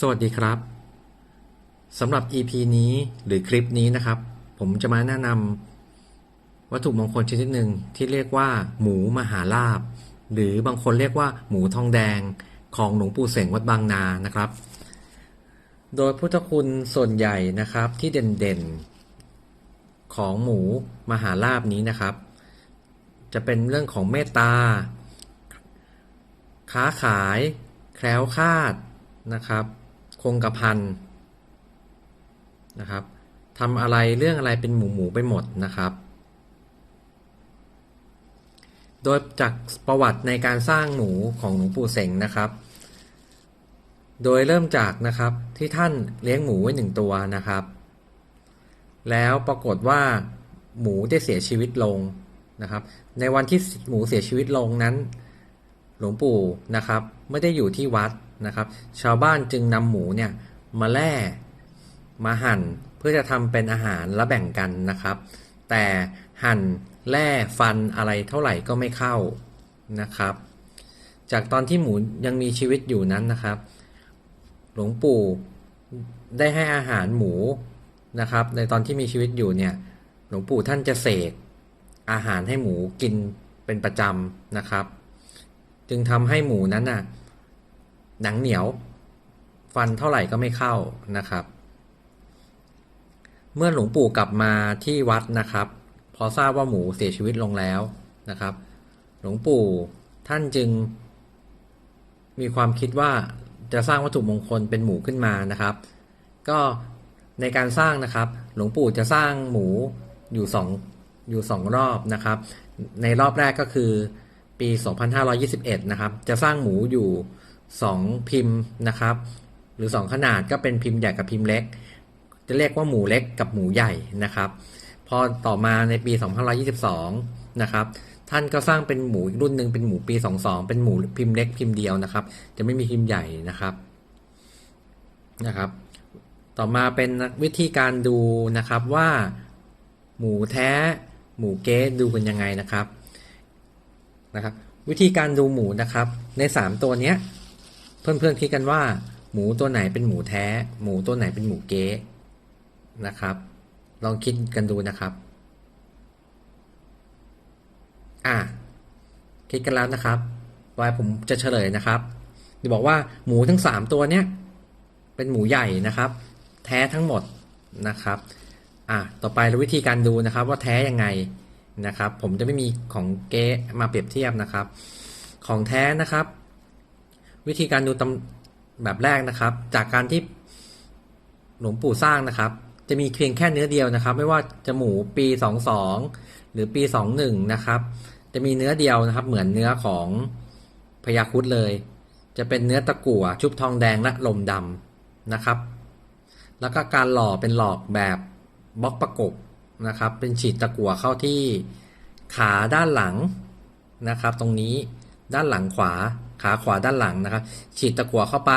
สวัสดีครับสำหรับ EP นี้หรือคลิปนี้นะครับ ผมจะมาแนะนำวัตถุมงคลชนิดหนึ่งที่เรียกว่า หมูมหาลาบ หรือบางคนเรียกว่า หมูทองแดงของหลวงปู่เสงวัดบางนานะครับ โดยพุทธคุณส่วนใหญ่นะครับที่เด่นๆ ของหมูมหาลาบนี้นะครับ จะเป็นเรื่องของเมตตา ค้าขาย แคล้วคลาดนะครับ คงกระพันนะครับทำอะไรเรื่องอะไรเป็นหมูหมูไปหมดนะครับ โดยจากประวัติในการสร้างหมูของหลวงปู่เสงนะครับ โดยเริ่มจากนะครับที่ท่านเลี้ยงหมูไว้หนึ่งตัวนะครับ แล้วปรากฏว่าหมูได้เสียชีวิตลงนะครับ ในวันที่หมูเสียชีวิตลงนั้น หลวงปู่นะครับ ไม่ได้อยู่ที่วัด นะครับ ชาวบ้านจึงนำหมูเนี่ยมาแล่มาหั่นเพื่อจะทำเป็นอาหารและแบ่งกันนะครับ แต่หั่นแล่ฟันอะไรเท่าไหร่ก็ไม่เข้านะครับ จากตอนที่หมูยังมีชีวิตอยู่นั้นนะครับ หลวงปู่ได้ให้อาหารหมูนะครับ ในตอนที่มีชีวิตอยู่เนี่ยหลวงปู่ท่านจะเสกอาหารให้หมูกินเป็นประจำนะครับ จึงทำให้หมูนั้นน่ะ หนังเหนียว ฟันเท่าไหร่ก็ไม่เข้านะครับ เมื่อหลวงปู่กลับมาที่วัดนะครับ พอทราบว่าหมูเสียชีวิตลงแล้วนะครับ หลวงปู่ท่านจึง มีความคิดว่าจะสร้างวัตถุมงคลเป็นหมูขึ้นมานะครับ ก็ในการสร้างนะครับ หลวงปู่จะสร้างหมูอยู่สองอยู่สองรอบนะครับ ในรอบแรกก็คือปี 2521 นะครับ จะสร้างหมูอยู่ 2 พิมพ์นะครับ หรือ 2 ขนาดก็เป็นพิมพ์ใหญ่กับพิมพ์เล็ก จะเรียกว่าหมูเล็กกับหมูใหญ่นะครับ พอต่อมาในปี 2522 นะครับ ท่านก็สร้างเป็นหมูอีกรุ่นหนึ่งเป็นหมูปี 22 เป็นหมูพิมพ์เล็กพิมพ์เดียวนะครับ จะไม่มีพิมพ์ใหญ่นะครับนะครับ ต่อมาเป็นวิธีการดูนะครับว่าหมูแท้หมูเก๊ดูกันยังไงนะครับนะครับ วิธีการดูหมูนะครับ ใน 3 ตัวเนี้ย เพื่อนๆคิดกันว่า หมูตัวไหนเป็นหมูแท้ หมูตัวไหนเป็นหมูเก๊นะครับ ลองคิดกันดูนะครับ อะคิดกันแล้วนะครับไว้ผมจะเฉลยนะครับจะบอกว่าหมูทั้งสามตัวเนี้ยเป็นหมูใหญ่นะครับ แท้ทั้งหมดนะครับอะต่อไปเราวิธีการดูนะครับ ว่าแท้ยังไงนะครับ ผมจะไม่มีของเก๊มาเปรียบเทียบนะครับ ของแท้นะครับ วิธีการดูตำแบบแรกนะครับ จากการที่หลวงปู่สร้างนะครับ จะมีเพียงแค่เนื้อเดียวนะครับ ไม่ว่าจะหมูปี 22 หรือปี 21 นะครับ จะมีเนื้อเดียวนะครับ เหมือนเนื้อของพญาคุดเลย จะเป็นเนื้อตะกั่วชุบทองแดงและลมดำนะครับ แล้วก็การหล่อเป็นหลอกแบบบล็อกประกบนะครับ เป็นฉีดตะกั่วเข้าที่ขาด้านหลังนะครับ ตรงนี้ด้านหลังขวา ขาขวาด้านหลังนะครับฉีดตะกั่วเข้าไป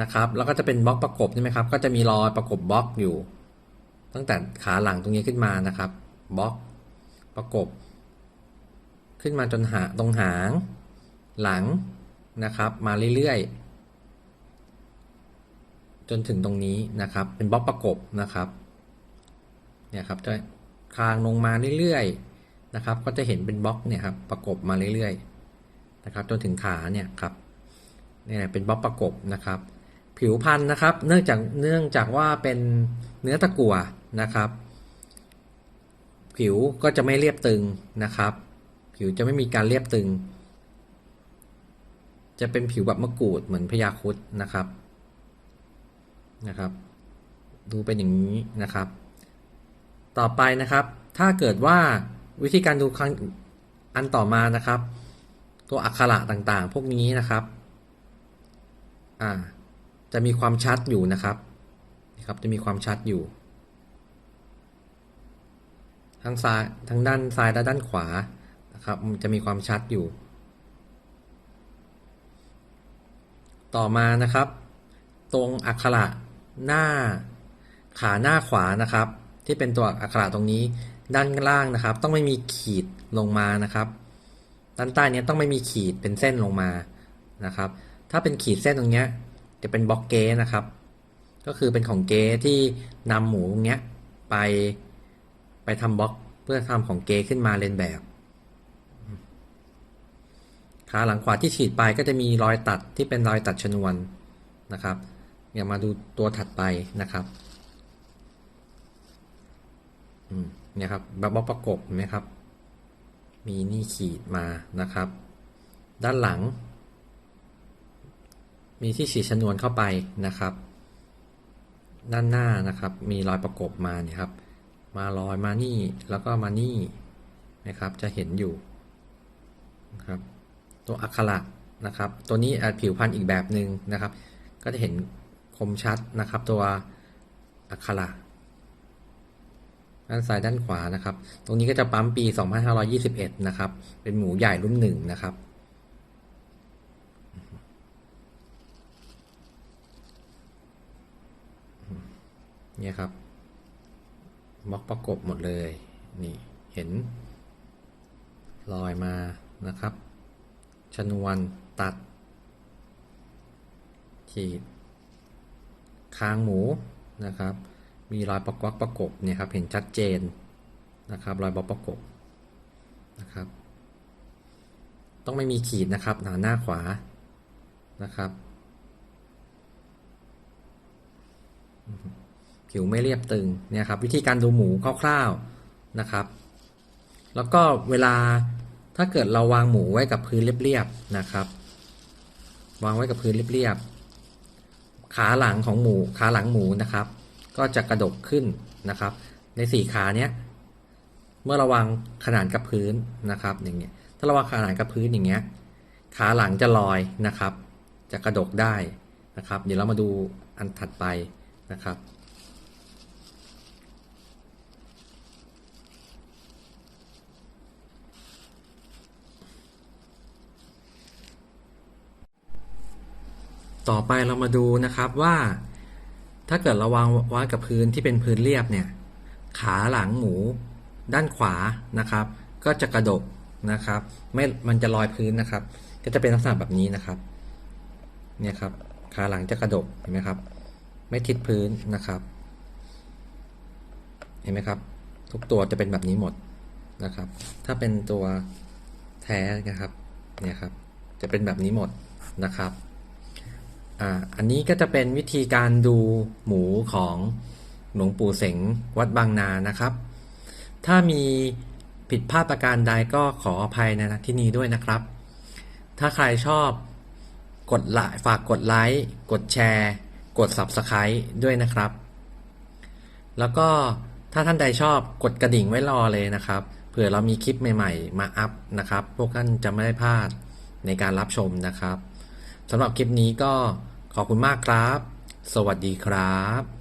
นะครับ แล้วก็จะเป็นบล็อกประกบใช่ไหมครับ ก็จะมีรอยประกบบล็อกอยู่ ตั้งแต่ขาหลังตรงนี้ขึ้นมานะครับบล็อกประกบ ขึ้นมาจนหาตรงหาง หลังนะครับ มาเรื่อยๆ จนถึงตรงนี้นะครับ เป็นบล็อกประกบนะครับเนี่ยครับจะคางลงมาเรื่อยๆนะครับ ก็จะเห็นเป็นบล็อกเนี่ยครับประกบมาเรื่อยๆ นะครับจนถึงขาเนี่ยครับนี่เป็นบล็อกประกบนะครับ ผิวพันธุ์นะครับ เนื่องจากเนื่องจากว่าเป็นเนื้อตะกั่วนะครับ ผิวก็จะไม่เรียบตึงนะครับ ผิวจะไม่มีการเรียบตึง จะเป็นผิวแบบมะกรูดเหมือนพญาคุดนะครับนะครับ ดูเป็นอย่างนี้นะครับ ต่อไปนะครับ ถ้าเกิดว่าวิธีการดูครั้งอันต่อมานะครับ ตัวอักขระต่างๆ พวกนี้นะครับ อ่า จะมีความชัดอยู่นะครับนะครับ จะมีความชัดอยู่ ทั้งซ้ายทั้งด้านซ้ายและด้านขวานะครับ มันจะมีความชัดอยู่ ต่อมานะครับ ตรงอักขระหน้าขาหน้าขวานะครับ ที่เป็นตัวอักขระตรงนี้ด้านล่างนะครับ ต้องไม่มีขีดลงมานะครับ ด้านใต้เนี้ยต้องไม่มีขีดเป็นเส้นลงมานะครับ ถ้าเป็นขีดเส้นตรงเนี้ยจะเป็นบล็อกเก๊นะครับ ก็คือเป็นของเก๊ที่นำหมูตรงเนี้ยไปไปทำบล็อกเพื่อทำของเก๊ขึ้นมาเลนแบบขาหลังขวาที่ฉีดไปก็จะมีรอยตัดที่เป็นรอยตัดชนวนนะครับอย่ามาดูตัวถัดไปนะครับเนี่ยครับแบบบล็อกประกบเห็นไหมครับ มีนี่ขีดมานะครับ ด้านหลัง มีที่ฉีดชนวนเข้าไปนะครับ ด้านหน้านะครับ มีรอยประกบมาเนี่ยครับ มารอยมานี่แล้วก็มานี่นะครับ จะเห็นอยู่นะครับ ตัวอักขระนะครับ ตัวนี้ผิวพันธุ์อีกแบบหนึ่งนะครับ ก็จะเห็นคมชัดนะครับ ตัวอักขระ ด้านซ้ายด้านขวานะครับ ตรงนี้ก็จะปั๊มปี 2521 นะครับ เป็นหมูใหญ่รุ่นหนึ่งนะครับ เนี่ยครับบล็อกประกบหมดเลย นี่เห็นรอยมานะครับ ชนวนตัด ขีด คางหมูนะครับ มีรอยประกวักประกบเนี่ยครับเห็นชัดเจนนะครับรอยบอประกบนะครับต้องไม่มีขีดนะครับหนาหน้าขวานะครับ ผิวไม่เรียบตึงเนี่ยครับวิธีการดูหมูคร่าวๆนะครับ แล้วก็เวลาถ้าเกิดเราวางหมูไว้กับพื้นเรียบๆนะครับ วางไว้กับพื้นเรียบๆขาหลังของหมูขาหลังหมูนะครับ ก็จะกระดกขึ้นนะครับ ในสี่ขาเนี้ยเมื่อราวางขนานกับพื้นนะครับอย่างเงี้ยถ้าราวางขนานกับพื้นอย่างเงี้ยขาหลังจะลอยนะครับ จะกระดกได้นะครับ เดี๋ยวเรามาดูอันถัดไปนะครับต่อไปเรามาดูนะครับว่า ถ้าเกิดเราวางไว้กับพื้นที่เป็นพื้นเรียบเนี่ย ขาหลังหมูด้านขวานะครับ ก็จะกระดกนะครับ ไม่มันจะลอยพื้นนะครับ ก็จะเป็นลักษณะแบบนี้นะครับ เนี่ยครับ ขาหลังจะกระดกเห็นไหมครับ ไม่ทิศพื้นนะครับ เห็นไหมครับ ทุกตัวจะเป็นแบบนี้หมดนะครับ ถ้าเป็นตัวแท้นะครับ เนี่ยครับ จะเป็นแบบนี้หมดนะครับ อ่าอันนี้ก็จะเป็นวิธีการดูหมูของหลวงปู่เสงวัดบางนานะครับ ถ้ามีผิดพลาดประการใดก็ขออภัยในที่นี้ด้วยนะครับ ถ้าใครชอบกดไลค์ฝากกดไลค์กดแชร์ กด Subscribe ด้วยนะครับ แล้วก็ถ้าท่านใดชอบกดกระดิ่งไว้รอเลยนะครับเผื่อเรามีคลิปใหม่ ๆ มาอัพนะครับ พวกท่านจะไม่ได้พลาดในการรับชมนะครับ สำหรับคลิปนี้ก็ขอบคุณมากครับ สวัสดีครับ